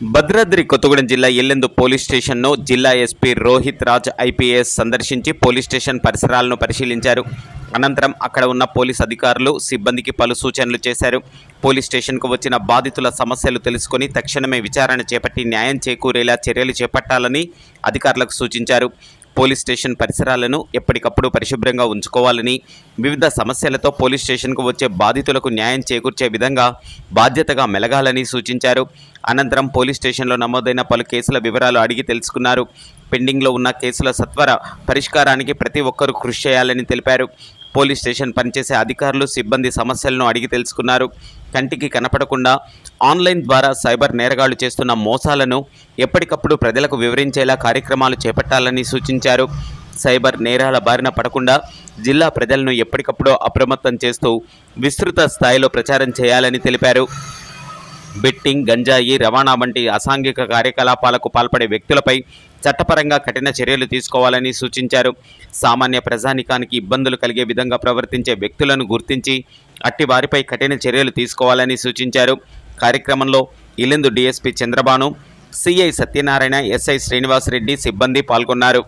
భద్రాద్రి కొత్తగూడెం జిల్లా ఎల్లెందు పోలీస్ స్టేషన్ను జిల్లా ఎస్పీ రోహిత్ రాజ్ ఐపీఎస్ సందర్శించి పోలీస్ స్టేషన్ పరిసరాలను పరిశీలించారు. అనంతరం అక్కడ ఉన్న పోలీస్ అధికారులు సిబ్బందికి పలు సూచనలు చేశారు. పోలీస్ స్టేషన్కు వచ్చిన బాధితుల సమస్యలు తెలుసుకొని తక్షణమే విచారణ చేపట్టి న్యాయం చేకూరేలా చర్యలు చేపట్టాలని అధికారులకు సూచించారు. పోలీస్ స్టేషన్ పరిసరాలను ఎప్పటికప్పుడు పరిశుభ్రంగా ఉంచుకోవాలని వివిధ సమస్యలతో పోలీస్ స్టేషన్కు వచ్చే బాధితులకు న్యాయం చేకూర్చే విధంగా బాధ్యతగా మెలగాలని సూచించారు. అనంతరం పోలీస్ స్టేషన్లో నమోదైన పలు కేసుల వివరాలు అడిగి తెలుసుకున్నారు. పెండింగ్లో ఉన్న కేసుల సత్వర పరిష్కారానికి ప్రతి ఒక్కరూ కృషి చేయాలని తెలిపారు. పోలీస్ స్టేషన్ పనిచేసే అధికారులు సిబ్బంది సమస్యలను అడిగి తెలుసుకున్నారు. కంటికి కనపడకుండా ఆన్లైన్ ద్వారా సైబర్ నేరగాళ్ళు చేస్తున్న మోసాలను ఎప్పటికప్పుడు ప్రజలకు వివరించేలా కార్యక్రమాలు చేపట్టాలని సూచించారు. సైబర్ నేరాల బారిన పడకుండా జిల్లా ప్రజలను ఎప్పటికప్పుడు అప్రమత్తం చేస్తూ విస్తృత స్థాయిలో ప్రచారం చేయాలని తెలిపారు. బెట్టింగ్ గంజాయి రవాణా వంటి అసాంఘిక కార్యకలాపాలకు పాల్పడే వ్యక్తులపై చట్టపరంగా కఠిన చర్యలు తీసుకోవాలని సూచించారు. సామాన్య ప్రజానికానికి ఇబ్బందులు కలిగే విధంగా ప్రవర్తించే వ్యక్తులను గుర్తించి అట్టి వారిపై కఠిన చర్యలు తీసుకోవాలని సూచించారు. కార్యక్రమంలో Yellandu DSP Chandrabhanu CI Satyanarayana SI Srinivasa Reddy సిబ్బంది పాల్గొన్నారు.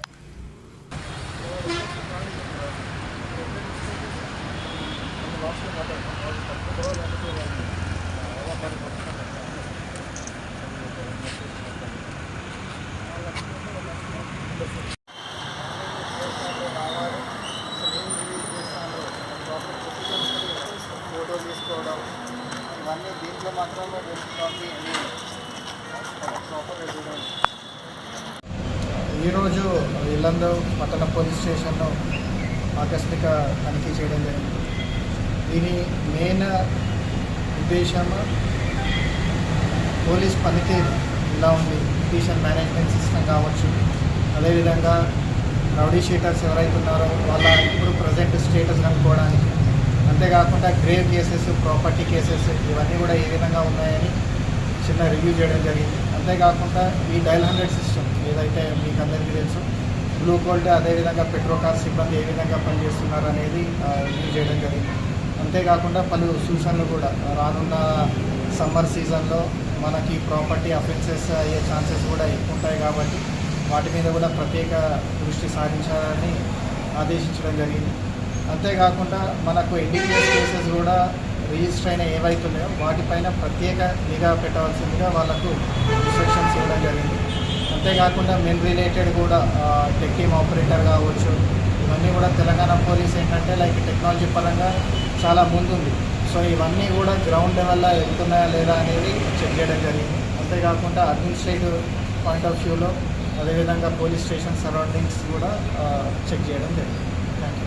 ఫోటో ఇవన్నీ దీంట్లో మాత్రమే కాపీ ఈరోజు ఇల్లందు పట్టణ పోలీస్ స్టేషన్లో ఆకస్మిక తనిఖీ చేయడం జరిగింది. దీని మెయిన్ ఉద్దేశం పోలీస్ పనితీరు ఇలా ఉంది. పిటిషన్ మేనేజ్మెంట్ సిస్టమ్ కావచ్చు. అదేవిధంగా రౌడీ షీటర్స్ ఎవరైతే ఉన్నారో వాళ్ళ ఇప్పుడు ప్రజెంట్ స్టేటస్ కనుక్కోవడానికి అంతేకాకుండా గ్రేవ్ కేసెస్ ప్రాపర్టీ కేసెస్ ఇవన్నీ కూడా ఏ విధంగా ఉన్నాయని చిన్న రివ్యూ చేయడం జరిగింది. అంతేకాకుండా ఈ డైల్ హండ్రెడ్ సిస్టమ్ ఏదైతే మీకు అందరికీ తెలుసు బ్లూ గోల్డ్ అదేవిధంగా పెట్రోకార్ సిబ్బంది ఏ విధంగా పనిచేస్తున్నారు అనేది రివ్యూ చేయడం జరిగింది. అంతేకాకుండా పలు సూచనలు కూడా రానున్న సమ్మర్ సీజన్లో మనకి ప్రాపర్టీ అఫెన్సెస్ అయ్యే ఛాన్సెస్ కూడా ఎక్కువ ఉంటాయి కాబట్టి వాటి మీద కూడా ప్రత్యేక దృష్టి సారించాలని ఆదేశించడం జరిగింది. అంతేకాకుండా మనకు ఎన్డీపీఎస్ కేసెస్ కూడా రిజిస్టర్ అయిన ఏవైతున్నాయో వాటిపైన ప్రత్యేక నిఘా పెట్టవలసిందిగా వాళ్ళకు ఇన్స్ట్రక్షన్స్ ఇవ్వడం జరిగింది. అంతేకాకుండా మెన్ రిలేటెడ్ కూడా టెక్ టీమ్ ఆపరేటర్ కావచ్చు ఇవన్నీ కూడా తెలంగాణ పోలీస్ ఏంటంటే లైక్ టెక్నాలజీ పరంగా చాలా ముందుంది. సో ఇవన్నీ కూడా గ్రౌండ్ లెవెల్లో వెళ్తున్నాయా లేదా అనేది చెక్ చేయడం జరిగింది. అంతేకాకుండా అడ్మినిస్ట్రేటివ్ పాయింట్ ఆఫ్ వ్యూలో అదేవిధంగా పోలీస్ స్టేషన్ సరౌండింగ్స్ కూడా చెక్ చేయడం జరిగింది. Thank you